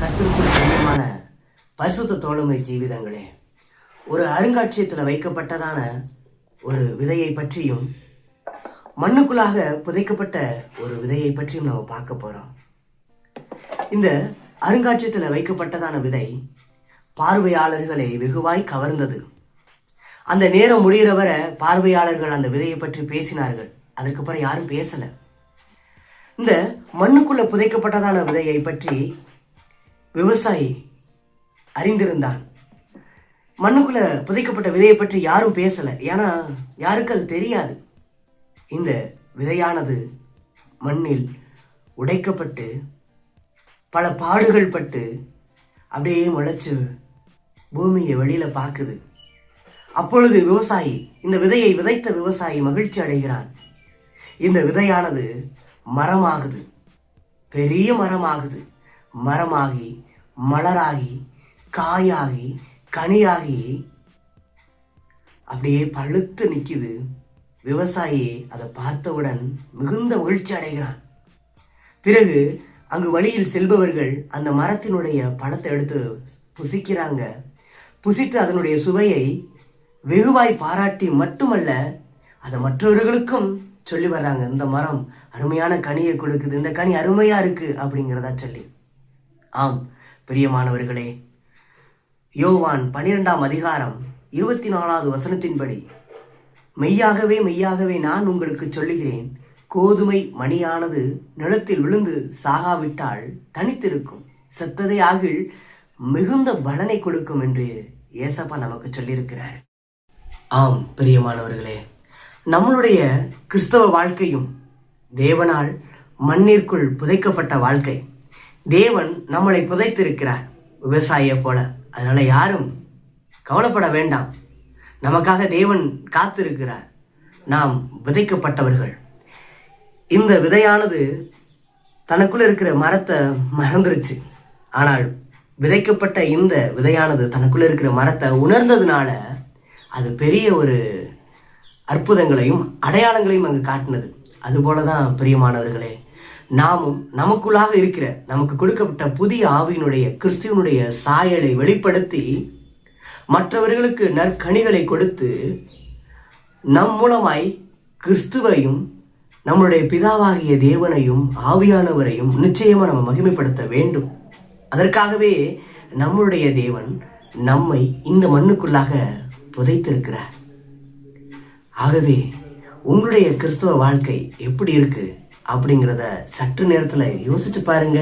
கத்திற்குள் சொந்தமான பரிசுத்த தோழமை ஜீவிதங்களே ஒரு அருங்காட்சியகத்தில் வைக்கப்பட்டதான ஒரு விதையை பற்றியும் மண்ணுக்குள்ளாக புதைக்கப்பட்ட ஒரு விதையை பற்றியும் நம்ம பார்க்க போகிறோம் இந்த அருங்காட்சியத்தில் வைக்கப்பட்டதான விதை பார்வையாளர்களை வெகுவாய் கவர்ந்தது. அந்த நேரம் முடிகிற வரை பார்வையாளர்கள் அந்த விதையை பற்றி பேசினார்கள். அதற்கப்புறம் யாரும் பேசலை. இந்த மண்ணுக்குள்ள புதைக்கப்பட்டதான விதையை பற்றி விவசாயி அறிந்திருந்தான். மண்ணுக்குள்ள புதைக்கப்பட்ட விதையை பற்றி யாரும் பேசல. ஏன்னா யாருக்கு அது தெரியாது. இந்த விதையானது மண்ணில் உடைக்கப்பட்டு பல பாடுகள் பட்டு அப்படியே முளைச்சு பூமியை வெளியில பார்க்குது அப்பொழுது விவசாயி இந்த விதையை விதைத்த விவசாயி மகிழ்ச்சி அடைகிறான். இந்த விதையானது மரமாகுது. பெரிய மரமாகுது. மரமாகி மலராகி காயாகி கனியாகி அப்படியே பழுத்து நிற்கிது விவசாயி அதை பார்த்தவுடன் மிகுந்த மகிழ்ச்சி அடைகிறான். பிறகு அங்கு வழியில் செல்பவர்கள் அந்த மரத்தினுடைய பழத்தை எடுத்து புசிக்கிறாங்க. புசித்து அதனுடைய சுவையை வெகுவாய் பாராட்டி மட்டுமல்ல அதை மற்றவர்களுக்கும் சொல்லி வர்றாங்க. இந்த மரம் அருமையான கனியை கொடுக்குது இந்த கனி அருமையாக இருக்கு அப்படிங்கிறதா சொல்லி. ஆம் பிரியமானவர்களே யோவான் பனிரெண்டாம் அதிகாரம் இருபத்தி நாலாவது வசனத்தின்படி மெய்யாகவே மெய்யாகவே நான் உங்களுக்கு சொல்லுகிறேன் கோதுமை மணியானது நிலத்தில் விழுந்து சாகாவிட்டால் தனித்திருக்கும் செத்ததை ஆகில் மிகுந்த பலனை கொடுக்கும் என்று ஏசப்பா நமக்கு சொல்லியிருக்கிறார். ஆம் பிரியமானவர்களே நம்மளுடைய கிறிஸ்தவ வாழ்க்கையும் தேவனால் மண்ணிற்குள் புதைக்கப்பட்ட வாழ்க்கை. தேவன் நம்மளை புதைத்திருக்கிறார். விவசாயியை போல. அதனால யாரும் கவலைப்பட வேண்டாம். நமக்காக தேவன் காத்திருக்கிறார். நாம் விதைக்கப்பட்டவர்கள். இந்த விதையானது தனக்குள்ளே இருக்கிற மரத்தை மறந்துருச்சு. ஆனால் விதைக்கப்பட்ட இந்த விதையானது தனக்குள்ளே இருக்கிற மரத்தை உணர்ந்ததுனால அது பெரிய ஒரு அற்புதங்களையும் அடையாளங்களையும் அங்கு காட்டினது. அதுபோல தான் பிரியமானவர்களே நாமும் நமக்குள்ளாக இருக்கிற நமக்கு கொடுக்கப்பட்ட புதிய ஆவியினுடைய கிறிஸ்துவனுடைய சாயலை வெளிப்படுத்தி மற்றவர்களுக்கு நற்கனிகளை கொடுத்து நம் மூலமாய் கிறிஸ்துவையும் நம்முடைய பிதாவாகிய தேவனையும் ஆவியானவரையும் நிச்சயமாக நம்ம மகிமைப்படுத்த வேண்டும். அதற்காகவே நம்முடைய தேவன் நம்மை இந்த மண்ணுக்குள்ளாக புதைத்திருக்கிறார். ஆகவே உங்களுடைய கிறிஸ்துவ வாழ்க்கை எப்படி இருக்குது அப்படிங்கிறத சற்று நேரத்தில் யோசிச்சு பாருங்க.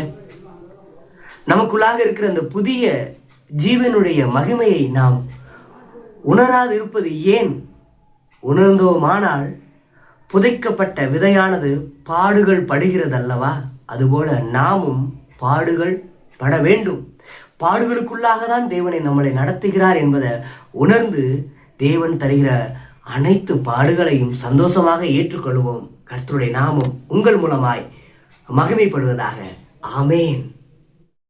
நமக்குள்ளாக இருக்கிற அந்த புதிய ஜீவனுடைய மகிமையை நாம் உணராது இருப்பது ஏன்? உணர்ந்தோமானால் புதைக்கப்பட்ட விதையானது பாடுகள் படுகிறது அல்லவா அதுபோல நாமும் பாடுகள் பட வேண்டும். பாடுகளுக்குள்ளாக தான் தேவனை நம்மளை நடத்துகிறார் என்பதை உணர்ந்து தேவன் தருகிற அனைத்து பாடுகளையும் சந்தோஷமாக ஏற்றுக்கொள்வோம். கர்த்தருடைய நாமம் உங்கள் மூலமாய் மகிமைப்படுவதாக. ஆமேன்.